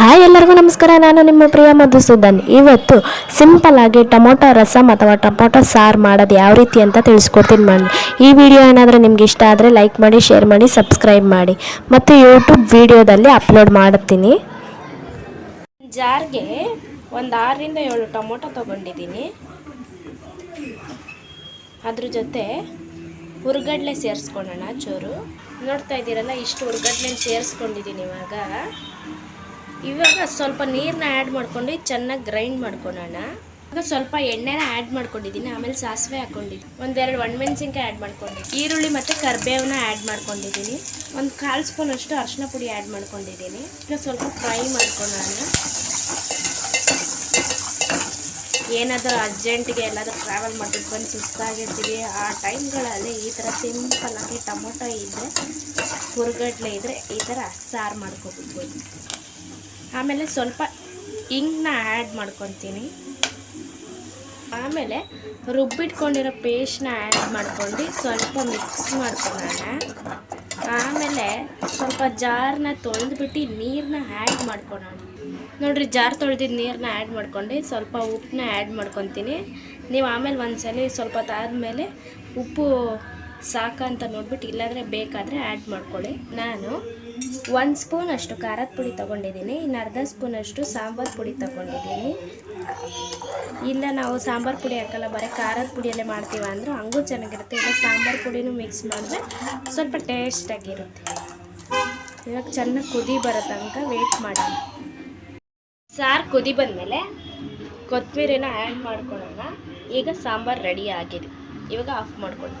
Hi ಎಲ್ಲರಿಗೂ ನಮಸ್ಕಾರ. ನಾನು ನಿಮ್ಮ ಪ್ರಿಯ ಮಧುಸೂದನ್. ಇವತ್ತು ಸಿಂಪಲ್ ಆಗಿ ಟೊಮೊಟೊ ರಸಮ್ ಅಥವಾ ಟೊಮೊಟೊ ಸಾರು ಮಾಡೋದು ಯಾವ ರೀತಿ ಅಂತ ತಿಳಿಸ್ಕೊಡ್ತೀನಿ ಮಾಡಿ ಈ ವಿಡಿಯೋ ಏನಾದರೂ ನಿಮ್ಗೆ ಇಷ್ಟ ಆದರೆ ಲೈಕ್ ಮಾಡಿ ಶೇರ್ ಮಾಡಿ ಸಬ್ಸ್ಕ್ರೈಬ್ ಮಾಡಿ. ಮತ್ತು ಯೂಟ್ಯೂಬ್ ವಿಡಿಯೋದಲ್ಲಿ ಅಪ್ಲೋಡ್ ಮಾಡುತ್ತೀನಿ ಜಾರ್ಗೆ ಒಂದು ಆರರಿಂದ ಏಳು ಟೊಮೊಟೊ ತೊಗೊಂಡಿದ್ದೀನಿ. ಅದ್ರ ಜೊತೆ ಹುರ್ಗಡ್ಲೆ ಸೇರಿಸ್ಕೊಳ್ಳೋಣ ಚೂರು. ನೋಡ್ತಾ ಇದ್ದೀರಲ್ಲ, ಇಷ್ಟು ಹುರ್ಗಡ್ಲೆ ಸೇರಿಸ್ಕೊಂಡಿದ್ದೀನಿ ಇವಾಗ. ಇವಾಗ ಸ್ವಲ್ಪ ನೀರನ್ನ ಆ್ಯಡ್ ಮಾಡ್ಕೊಂಡು ಚೆನ್ನಾಗಿ ಗ್ರೈಂಡ್ ಮಾಡ್ಕೊಳ್ಳೋಣ ಇವಾಗ ಸ್ವಲ್ಪ ಎಣ್ಣೆನ ಆ್ಯಡ್ ಮಾಡ್ಕೊಂಡಿದ್ದೀನಿ ಆಮೇಲೆ ಸಾಸಿವೆ ಹಾಕೊಂಡಿದ್ದೀನಿ ಒಂದೆರಡು ಒಣಮೆಣಸಿನ್ಕಾಯಿ ಆ್ಯಡ್ ಮಾಡ್ಕೊಂಡಿದ್ದೀನಿ ಈರುಳ್ಳಿ ಮತ್ತು ಕರ್ಬೇವನ್ನ ಆ್ಯಡ್ ಮಾಡ್ಕೊಂಡಿದ್ದೀನಿ ಒಂದು ಕಾಲು ಸ್ಪೂನ್ ಅಷ್ಟು ಅರಿಶಿನ ಪುಡಿ ಆ್ಯಡ್ ಮಾಡ್ಕೊಂಡಿದ್ದೀನಿ ಈಗ ಸ್ವಲ್ಪ ಫ್ರೈ ಮಾಡ್ಕೊಳ್ಳೋಣ ಏನಾದರೂ ಅರ್ಜೆಂಟಿಗೆ ಎಲ್ಲಾದರೂ ಟ್ರಾವೆಲ್ ಮಾಡ್ಬಿಟ್ಟು ಬಂದು ಸುಸ್ತಾಗಿರ್ತೀವಿ. ಆ ಟೈಮ್ಗಳಲ್ಲಿ ಈ ಥರ ಸಿಂಪಲ್ಲಾಗಿ ಟೊಮೊಟೊ ಇದ್ದರೆ ಹುರ್ಗಡ್ಲೆ ಇದ್ದರೆ ಈ ಥರ ಸಾರು ಮಾಡ್ಕೊಬಿಡ್ಬೋದು. ಆಮೇಲೆ ಸ್ವಲ್ಪ ಇಂಕ್ನ ಆ್ಯಡ್ ಮಾಡ್ಕೊತೀನಿ. ಆಮೇಲೆ ರುಬ್ಬಿಟ್ಕೊಂಡಿರೋ ಪೇಸ್ಟ್ನ ಆ್ಯಡ್ ಮಾಡ್ಕೊಂಡು ಸ್ವಲ್ಪ ಮಿಕ್ಸ್ ಮಾಡ್ಕೊಳ್ಳೋಣ. ಆಮೇಲೆ ಸ್ವಲ್ಪ ಜಾರನ್ನ ತೊಳೆದ್ಬಿಟ್ಟು ನೀರನ್ನ ಆ್ಯಡ್ ಮಾಡ್ಕೊಳ್ಳೋಣ. ನೋಡಿರಿ, ಜಾರ್ ತೊಳೆದಿದ್ದ ನೀರನ್ನ ಆ್ಯಡ್ ಮಾಡ್ಕೊಂಡು ಸ್ವಲ್ಪ ಉಪ್ಪನ್ನ ಆ್ಯಡ್ ಮಾಡ್ಕೊತೀನಿ. ನೀವು ಆಮೇಲೆ ಒಂದ್ಸಲ ಸ್ವಲ್ಪ ಆದಮೇಲೆ ಉಪ್ಪು ಸಾಕಂತ ನೋಡ್ಬಿಟ್ಟು ಇಲ್ಲಾಂದರೆ ಬೇಕಾದರೆ ಆ್ಯಡ್ ಮಾಡ್ಕೊಳ್ಳಿ. ನಾನು ಒಂದು ಸ್ಪೂನ್ ಅಷ್ಟು ಖಾರದ ಪುಡಿ ತೊಗೊಂಡಿದ್ದೀನಿ, ಇನ್ನು ಅರ್ಧ ಸ್ಪೂನಷ್ಟು ಸಾಂಬಾರು ಪುಡಿ ತೊಗೊಂಡಿದ್ದೀನಿ. ಇಲ್ಲ ನಾವು ಸಾಂಬಾರು ಪುಡಿ ಹಾಕಲ್ಲ, ಬರೀ ಖಾರದ ಪುಡಿಯಲ್ಲೇ ಮಾಡ್ತೀವ ಅಂದ್ರೆ ಹಂಗೂ ಚೆನ್ನಾಗಿರುತ್ತೆ. ಇಲ್ಲ ಸಾಂಬಾರು ಪುಡಿನೂ ಮಿಕ್ಸ್ ಮಾಡಿದ್ರೆ ಸ್ವಲ್ಪ ಟೇಸ್ಟಾಗಿರುತ್ತೆ ಇವಾಗ ಚೆನ್ನಾಗಿ ಕುದಿ ಬರೋ ತನಕ ವೆಯ್ಟ್ ಮಾಡಿ ಸಾರು ಕುದಿ ಬಂದಮೇಲೆ ಕೊತ್ತಂಬರಿನ ಆ್ಯಡ್ ಮಾಡ್ಕೊಳ್ಳೋಣ. ಈಗ ಸಾಂಬಾರು ರೆಡಿ ಆಗಿದೆ. ಇವಾಗ ಆಫ್ ಮಾಡ್ಕೊಳ್ಳಿ.